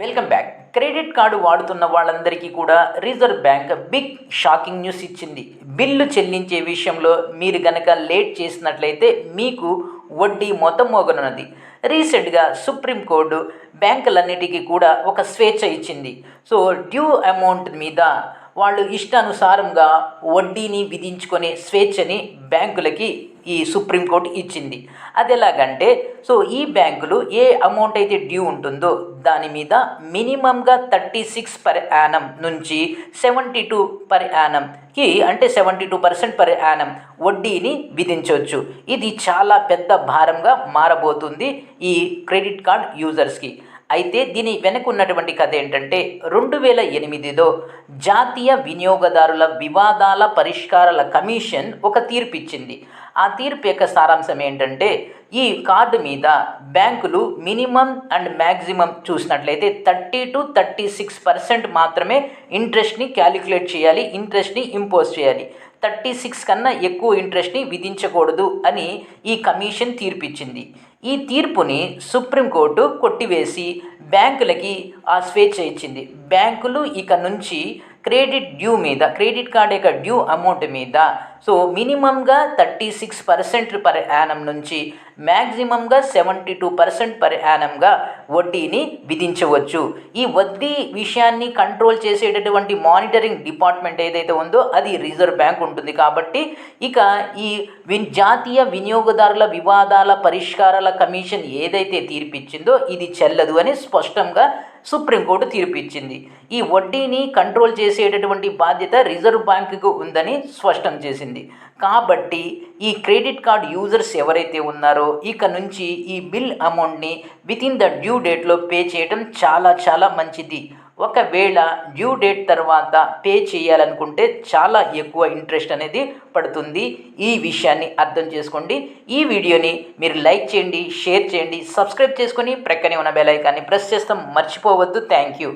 Welcome back credit card వాడుతున్న వాళ్ళందరికీ కూడా reserve bank big shocking news ఇచ్చింది. బిల్లు చెల్లించే విషయంలో మీరు గనక లేట్ చేసినట్లయితే మీకు వడ్డీ మొత్తం మోగనున్నది. రీసెంట్గా సుప్రీంకోర్టు బ్యాంకులన్నిటికీ కూడా ఒక స్వేచ్ఛ ఇచ్చింది. సో డ్యూ అమౌంట్ మీద వాళ్ళు ఇష్టానుసారంగా వడ్డీని విధించుకునే స్వేచ్ఛని బ్యాంకులకి ఈ సుప్రీంకోర్టు ఇచ్చింది. అది ఎలాగంటే సో ఈ బ్యాంకులు ఏ అమౌంట్ అయితే డ్యూ ఉంటుందో దాని మీద మినిమంగా థర్టీ సిక్స్ పర్ యానం నుంచి సెవెంటీ టూ పర్ యానంకి అంటే seventy two percent per annum వడ్డీని విధించవచ్చు. ఇది చాలా పెద్ద భారంగా మారబోతుంది ఈ క్రెడిట్ కార్డ్ యూజర్స్కి. అయితే దీని వెనక ఉన్నటువంటి కథ ఏంటంటే రెండు వేల ఎనిమిదిలో జాతీయ వినియోగదారుల వివాదాల పరిష్కారాల కమిషన్ ఒక తీర్పు ఇచ్చింది ఆ తీర్పు యొక్క సారాంశం ఏంటంటే ఈ కార్డు మీద బ్యాంకులు మినిమం అండ్ మ్యాక్సిమం చూసినట్లయితే thirty to thirty six percent మాత్రమే ఇంట్రెస్ట్ని క్యాలిక్యులేట్ చేయాలి ఇంట్రెస్ట్ని ఇంపోజ్ చేయాలి. థర్టీ సిక్స్ కన్నా ఎక్కువ ఇంట్రెస్ట్ని విధించకూడదు అని ఈ కమిషన్ తీర్పిచ్చింది. ఈ తీర్పుని సుప్రీంకోర్టు కొట్టివేసి బ్యాంకులకి ఆ స్వేచ్ఛ ఇచ్చింది. బ్యాంకులు ఇక నుంచి క్రెడిట్ డ్యూ మీద క్రెడిట్ కార్డ్ యొక్క డ్యూ అమౌంట్ మీద so మినిమంగా thirty six percent per annum నుంచి మ్యాక్సిమంగా సెవెంటీ టూ పర్సెంట్ పర్ యానంగా వడ్డీని విధించవచ్చు. ఈ వడ్డీ విషయాన్ని కంట్రోల్ చేసేటటువంటి మానిటరింగ్ డిపార్ట్మెంట్ ఏదైతే ఉందో అది రిజర్వ్ బ్యాంక్ ఉంటుంది కాబట్టి ఇక ఈ విన్ జాతీయ వినియోగదారుల వివాదాల పరిష్కారాల కమిషన్ ఏదైతే తీర్పిచ్చిందో ఇది చెల్లదు అని స్పష్టంగా సుప్రీంకోర్టు తీర్పిచ్చింది. ఈ వడ్డీని కంట్రోల్ చేసేటటువంటి బాధ్యత రిజర్వ్ బ్యాంకుకు ఉందని స్పష్టం చేసింది. చేసింది. కాబట్టి ఈ క్రెడిట్ కార్డ్ యూజర్స్ ఎవరైతే ఉన్నారో ఇక నుంచి ఈ బిల్ అమౌంట్ని వితిన్ ద డ్యూ డేట్లో పే చేయడం చాలా చాలా మంచిది. ఒకవేళ డ్యూ డేట్ తర్వాత పే చేయాలనుకుంటే చాలా ఎక్కువ ఇంట్రెస్ట్ అనేది పడుతుంది. ఈ విషయాన్ని అర్థం చేసుకోండి. ఈ వీడియోని మీరు లైక్ చేయండి షేర్ చేయండి సబ్స్క్రైబ్ చేసుకొని ప్రక్కనే ఉన్న బెల్ ఐకాన్ని ప్రెస్ చేస్తాం. మర్చిపోవద్దు. Thank you